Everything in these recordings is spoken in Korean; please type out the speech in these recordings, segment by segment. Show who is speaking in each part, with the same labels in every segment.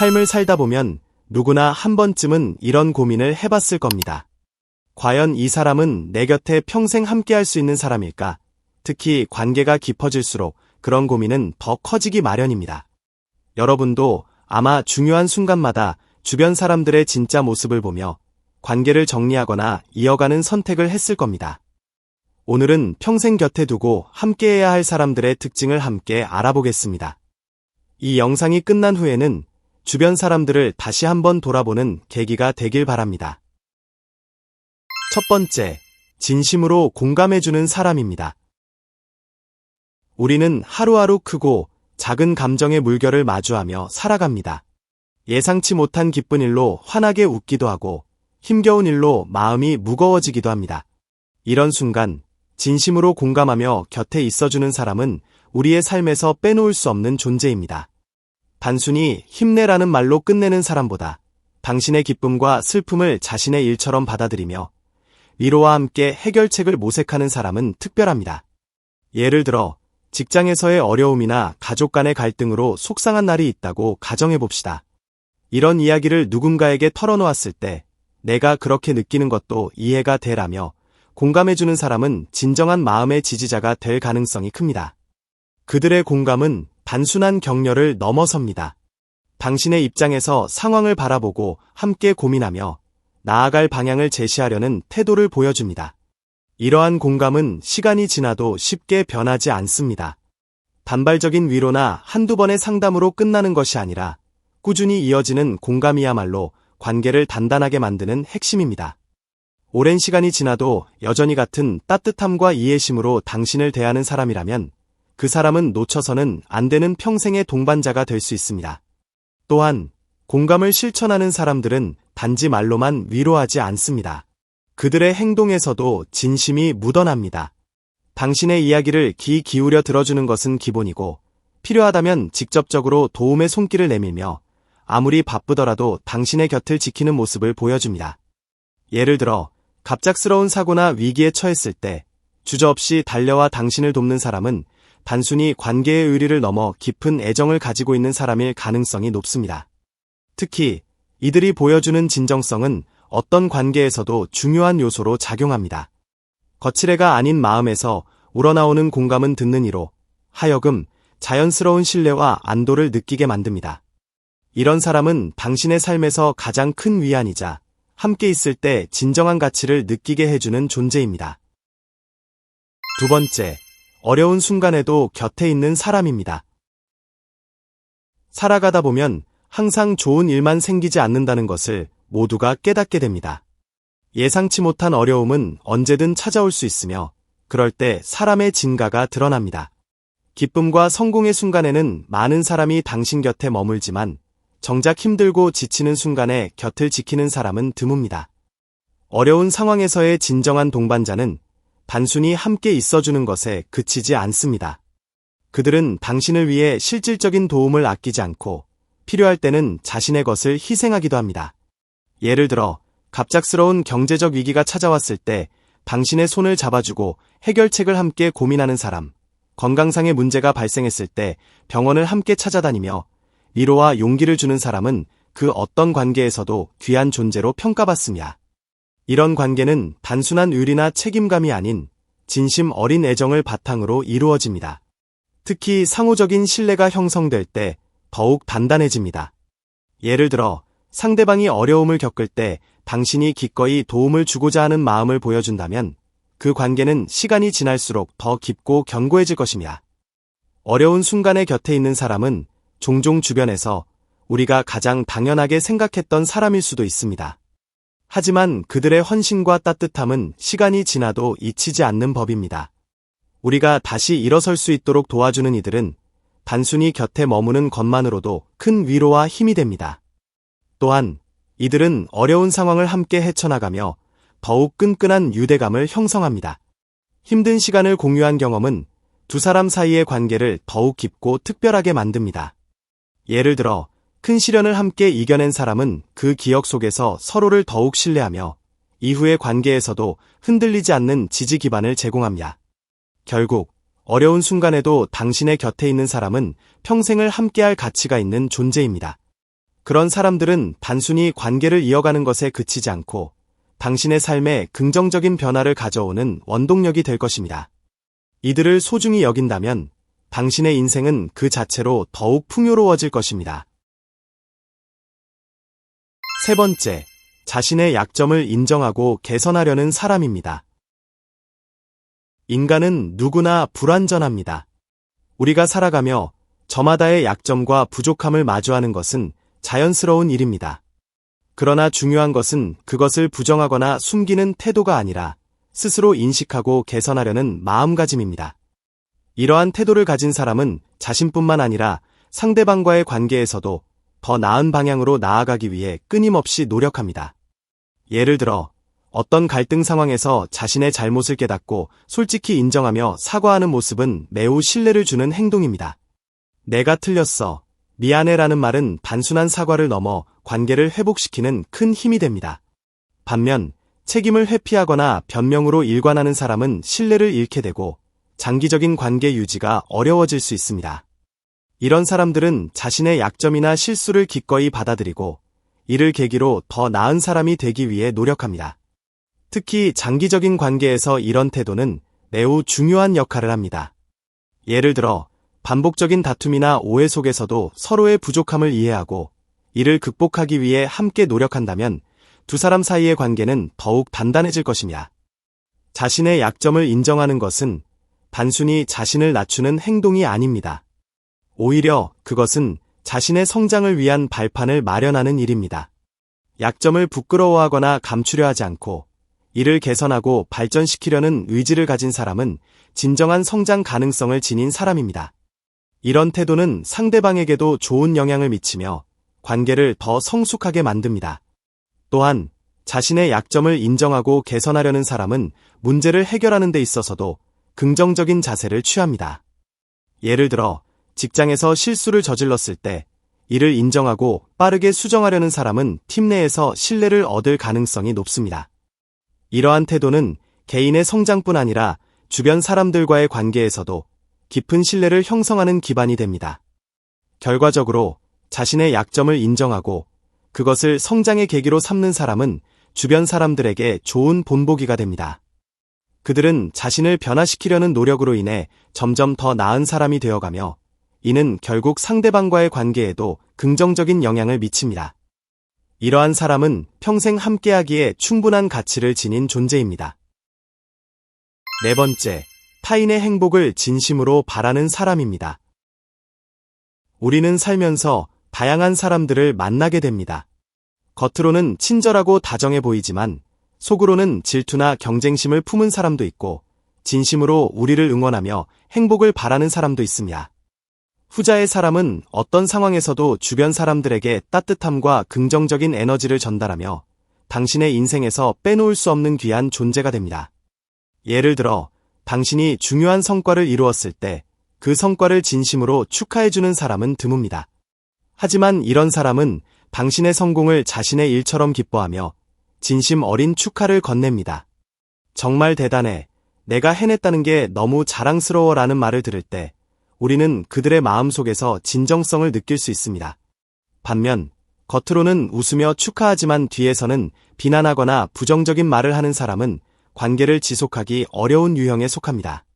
Speaker 1: 삶을 살다 보면 누구나 한 번쯤은 이런 고민을 해봤을 겁니다. 과연 이 사람은 내 곁에 평생 함께 할 수 있는 사람일까? 특히 관계가 깊어질수록 그런 고민은 더 커지기 마련입니다. 여러분도 아마 중요한 순간마다 주변 사람들의 진짜 모습을 보며 관계를 정리하거나 이어가는 선택을 했을 겁니다. 오늘은 평생 곁에 두고 함께해야 할 사람들의 특징을 함께 알아보겠습니다. 이 영상이 끝난 후에는 주변 사람들을 다시 한번 돌아보는 계기가 되길 바랍니다. 첫 번째, 진심으로 공감해주는 사람입니다. 우리는 하루하루 크고 작은 감정의 물결을 마주하며 살아갑니다. 예상치 못한 기쁜 일로 환하게 웃기도 하고 힘겨운 일로 마음이 무거워지기도 합니다. 이런 순간 진심으로 공감하며 곁에 있어주는 사람은 우리의 삶에서 빼놓을 수 없는 존재입니다. 단순히 힘내라는 말로 끝내는 사람보다 당신의 기쁨과 슬픔을 자신의 일처럼 받아들이며 위로와 함께 해결책을 모색하는 사람은 특별합니다. 예를 들어 직장에서의 어려움이나 가족 간의 갈등으로 속상한 날이 있다고 가정해 봅시다. 이런 이야기를 누군가에게 털어놓았을 때 내가 그렇게 느끼는 것도 이해가 되라며 공감해주는 사람은 진정한 마음의 지지자가 될 가능성이 큽니다. 그들의 공감은 단순한 격려를 넘어섭니다. 당신의 입장에서 상황을 바라보고 함께 고민하며 나아갈 방향을 제시하려는 태도를 보여줍니다. 이러한 공감은 시간이 지나도 쉽게 변하지 않습니다. 단발적인 위로나 한두 번의 상담으로 끝나는 것이 아니라 꾸준히 이어지는 공감이야말로 관계를 단단하게 만드는 핵심입니다. 오랜 시간이 지나도 여전히 같은 따뜻함과 이해심으로 당신을 대하는 사람이라면 그 사람은 놓쳐서는 안 되는 평생의 동반자가 될 수 있습니다. 또한 공감을 실천하는 사람들은 단지 말로만 위로하지 않습니다. 그들의 행동에서도 진심이 묻어납니다. 당신의 이야기를 귀 기울여 들어주는 것은 기본이고 필요하다면 직접적으로 도움의 손길을 내밀며 아무리 바쁘더라도 당신의 곁을 지키는 모습을 보여줍니다. 예를 들어 갑작스러운 사고나 위기에 처했을 때 주저없이 달려와 당신을 돕는 사람은 단순히 관계의 의리를 넘어 깊은 애정을 가지고 있는 사람일 가능성이 높습니다. 특히 이들이 보여주는 진정성은 어떤 관계에서도 중요한 요소로 작용합니다. 거칠애가 아닌 마음에서 우러나오는 공감은 듣는 이로 하여금 자연스러운 신뢰와 안도를 느끼게 만듭니다. 이런 사람은 당신의 삶에서 가장 큰 위안이자 함께 있을 때 진정한 가치를 느끼게 해주는 존재입니다. 두 번째, 어려운 순간에도 곁에 있는 사람입니다. 살아가다 보면 항상 좋은 일만 생기지 않는다는 것을 모두가 깨닫게 됩니다. 예상치 못한 어려움은 언제든 찾아올 수 있으며 그럴 때 사람의 진가가 드러납니다. 기쁨과 성공의 순간에는 많은 사람이 당신 곁에 머물지만 정작 힘들고 지치는 순간에 곁을 지키는 사람은 드뭅니다. 어려운 상황에서의 진정한 동반자는 단순히 함께 있어주는 것에 그치지 않습니다. 그들은 당신을 위해 실질적인 도움을 아끼지 않고 필요할 때는 자신의 것을 희생하기도 합니다. 예를 들어 갑작스러운 경제적 위기가 찾아왔을 때 당신의 손을 잡아주고 해결책을 함께 고민하는 사람, 건강상의 문제가 발생했을 때 병원을 함께 찾아다니며 위로와 용기를 주는 사람은 그 어떤 관계에서도 귀한 존재로 평가받습니다. 이런 관계는 단순한 의리나 책임감이 아닌 진심 어린 애정을 바탕으로 이루어집니다. 특히 상호적인 신뢰가 형성될 때 더욱 단단해집니다. 예를 들어 상대방이 어려움을 겪을 때 당신이 기꺼이 도움을 주고자 하는 마음을 보여준다면 그 관계는 시간이 지날수록 더 깊고 견고해질 것입니다. 어려운 순간에 곁에 있는 사람은 종종 주변에서 우리가 가장 당연하게 생각했던 사람일 수도 있습니다. 하지만 그들의 헌신과 따뜻함은 시간이 지나도 잊히지 않는 법입니다. 우리가 다시 일어설 수 있도록 도와주는 이들은 단순히 곁에 머무는 것만으로도 큰 위로와 힘이 됩니다. 또한 이들은 어려운 상황을 함께 헤쳐나가며 더욱 끈끈한 유대감을 형성합니다. 힘든 시간을 공유한 경험은 두 사람 사이의 관계를 더욱 깊고 특별하게 만듭니다. 예를 들어 큰 시련을 함께 이겨낸 사람은 그 기억 속에서 서로를 더욱 신뢰하며 이후의 관계에서도 흔들리지 않는 지지 기반을 제공합니다. 결국 어려운 순간에도 당신의 곁에 있는 사람은 평생을 함께할 가치가 있는 존재입니다. 그런 사람들은 단순히 관계를 이어가는 것에 그치지 않고 당신의 삶에 긍정적인 변화를 가져오는 원동력이 될 것입니다. 이들을 소중히 여긴다면 당신의 인생은 그 자체로 더욱 풍요로워질 것입니다. 세 번째, 자신의 약점을 인정하고 개선하려는 사람입니다. 인간은 누구나 불완전합니다. 우리가 살아가며 저마다의 약점과 부족함을 마주하는 것은 자연스러운 일입니다. 그러나 중요한 것은 그것을 부정하거나 숨기는 태도가 아니라 스스로 인식하고 개선하려는 마음가짐입니다. 이러한 태도를 가진 사람은 자신뿐만 아니라 상대방과의 관계에서도 더 나은 방향으로 나아가기 위해 끊임없이 노력합니다. 예를 들어 어떤 갈등 상황에서 자신의 잘못을 깨닫고 솔직히 인정하며 사과하는 모습은 매우 신뢰를 주는 행동입니다. 내가 틀렸어. 미안해라는 말은 단순한 사과를 넘어 관계를 회복시키는 큰 힘이 됩니다. 반면 책임을 회피하거나 변명으로 일관하는 사람은 신뢰를 잃게 되고 장기적인 관계 유지가 어려워질 수 있습니다. 이런 사람들은 자신의 약점이나 실수를 기꺼이 받아들이고 이를 계기로 더 나은 사람이 되기 위해 노력합니다. 특히 장기적인 관계에서 이런 태도는 매우 중요한 역할을 합니다. 예를 들어 반복적인 다툼이나 오해 속에서도 서로의 부족함을 이해하고 이를 극복하기 위해 함께 노력한다면 두 사람 사이의 관계는 더욱 단단해질 것입니다. 자신의 약점을 인정하는 것은 단순히 자신을 낮추는 행동이 아닙니다. 오히려 그것은 자신의 성장을 위한 발판을 마련하는 일입니다. 약점을 부끄러워하거나 감추려 하지 않고 이를 개선하고 발전시키려는 의지를 가진 사람은 진정한 성장 가능성을 지닌 사람입니다. 이런 태도는 상대방에게도 좋은 영향을 미치며 관계를 더 성숙하게 만듭니다. 또한 자신의 약점을 인정하고 개선하려는 사람은 문제를 해결하는 데 있어서도 긍정적인 자세를 취합니다. 예를 들어 직장에서 실수를 저질렀을 때 이를 인정하고 빠르게 수정하려는 사람은 팀 내에서 신뢰를 얻을 가능성이 높습니다. 이러한 태도는 개인의 성장뿐 아니라 주변 사람들과의 관계에서도 깊은 신뢰를 형성하는 기반이 됩니다. 결과적으로 자신의 약점을 인정하고 그것을 성장의 계기로 삼는 사람은 주변 사람들에게 좋은 본보기가 됩니다. 그들은 자신을 변화시키려는 노력으로 인해 점점 더 나은 사람이 되어가며 이는 결국 상대방과의 관계에도 긍정적인 영향을 미칩니다. 이러한 사람은 평생 함께하기에 충분한 가치를 지닌 존재입니다. 네 번째, 타인의 행복을 진심으로 바라는 사람입니다. 우리는 살면서 다양한 사람들을 만나게 됩니다. 겉으로는 친절하고 다정해 보이지만 속으로는 질투나 경쟁심을 품은 사람도 있고 진심으로 우리를 응원하며 행복을 바라는 사람도 있습니다. 후자의 사람은 어떤 상황에서도 주변 사람들에게 따뜻함과 긍정적인 에너지를 전달하며 당신의 인생에서 빼놓을 수 없는 귀한 존재가 됩니다. 예를 들어 당신이 중요한 성과를 이루었을 때 그 성과를 진심으로 축하해주는 사람은 드뭅니다. 하지만 이런 사람은 당신의 성공을 자신의 일처럼 기뻐하며 진심 어린 축하를 건넵니다. 정말 대단해. 내가 해냈다는 게 너무 자랑스러워 라는 말을 들을 때 우리는 그들의 마음속에서 진정성을 느낄 수 있습니다. 반면 겉으로는 웃으며 축하하지만 뒤에서는 비난하거나 부정적인 말을 하는 사람은 관계를 지속하기 어려운 유형에 속합니다.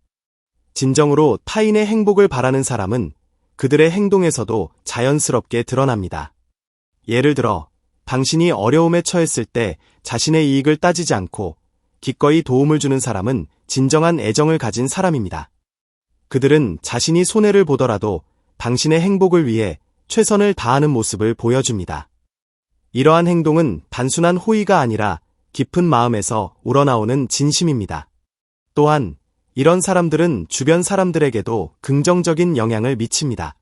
Speaker 1: 진정으로 타인의 행복을 바라는 사람은 그들의 행동에서도 자연스럽게 드러납니다. 예를 들어 당신이 어려움에 처했을 때 자신의 이익을 따지지 않고 기꺼이 도움을 주는 사람은 진정한 애정을 가진 사람입니다. 그들은 자신이 손해를 보더라도 당신의 행복을 위해 최선을 다하는 모습을 보여줍니다. 이러한 행동은 단순한 호의가 아니라 깊은 마음에서 우러나오는 진심입니다. 또한 이런 사람들은 주변 사람들에게도 긍정적인 영향을 미칩니다.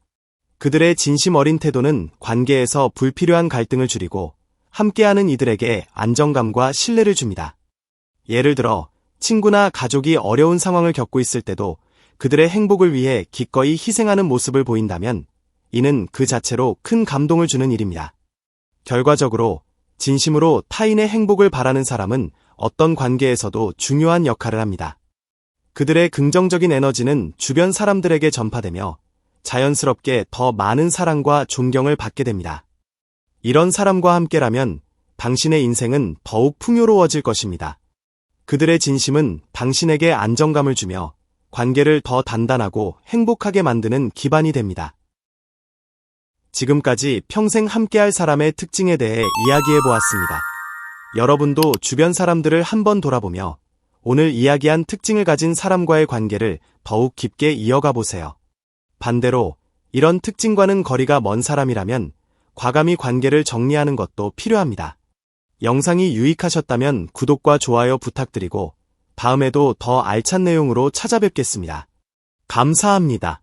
Speaker 1: 그들의 진심 어린 태도는 관계에서 불필요한 갈등을 줄이고 함께하는 이들에게 안정감과 신뢰를 줍니다. 예를 들어 친구나 가족이 어려운 상황을 겪고 있을 때도 그들의 행복을 위해 기꺼이 희생하는 모습을 보인다면 이는 그 자체로 큰 감동을 주는 일입니다. 결과적으로 진심으로 타인의 행복을 바라는 사람은 어떤 관계에서도 중요한 역할을 합니다. 그들의 긍정적인 에너지는 주변 사람들에게 전파되며 자연스럽게 더 많은 사랑과 존경을 받게 됩니다. 이런 사람과 함께라면 당신의 인생은 더욱 풍요로워질 것입니다. 그들의 진심은 당신에게 안정감을 주며 관계를 더 단단하고 행복하게 만드는 기반이 됩니다. 지금까지 평생 함께할 사람의 특징에 대해 이야기해 보았습니다. 여러분도 주변 사람들을 한번 돌아보며 오늘 이야기한 특징을 가진 사람과의 관계를 더욱 깊게 이어가 보세요. 반대로 이런 특징과는 거리가 먼 사람이라면 과감히 관계를 정리하는 것도 필요합니다. 영상이 유익하셨다면 구독과 좋아요 부탁드리고 다음에도 더 알찬 내용으로 찾아뵙겠습니다. 감사합니다.